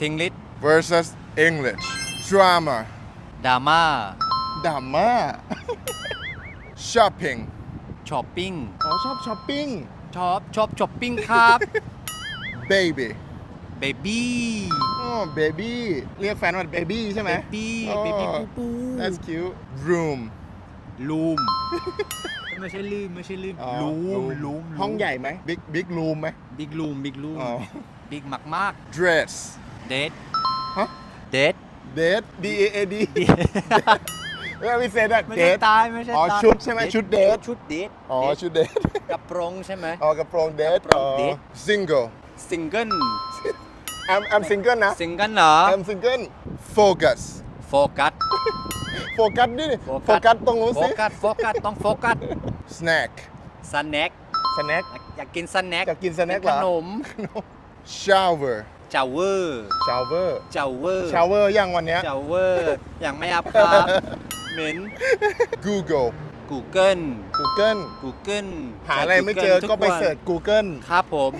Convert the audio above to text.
ทิ้งลิศ versus English drama ดราม่า drama shopping ช้อปปิ้ง อ๋อชอบช้อปปิ้งชอบชอบช้อปปิ้งครับ baby เบบี้อ๋อ baby เรียกแฟนว่า baby ใช่ไหม เบบี้อ๋อ เบบี้ปูปู that's cute room ลูม ไม่ใช่ลืมไม่ใช่ลืมอ๋อลูมลูมห้องใหญ่ไหม big big room ไหม บิ๊กลูมบิ๊กลูมอ๋อ บิ๊กมากมาก dress เดทฮะ เดท date d a a d เฮ้ยวิเศษอะไม่ใช่ date ตายไม่ใช่อ๋อตายชุดใช่ไหมชุดเดท ชุดเดทอ๋อเดทชุด date กระโปรงใช่ไหม อ๋อกระโปรง date กระโปรงอ๋อ date single ซิงเกิล I'm I'm single นะ ซิงเกิลเหรอ I'm single focus โฟกัส โฟกัสดิโฟโฟกัสตรงนู้นโฟสิ กัส โฟกัส ต้องโฟกัส snack สแน็ค snack อยากกินสแน็คอยากกิน snack เหรอ ขนม shower เจาเวอร์ shower เจาเวอร์ shower ยังวันเนี้ย เจาเวอร์ยังไม่อัพครับเหม็น Google Google Google Google หาอะไรไม่เจอก็ไปเสิร์ช Google ครับผม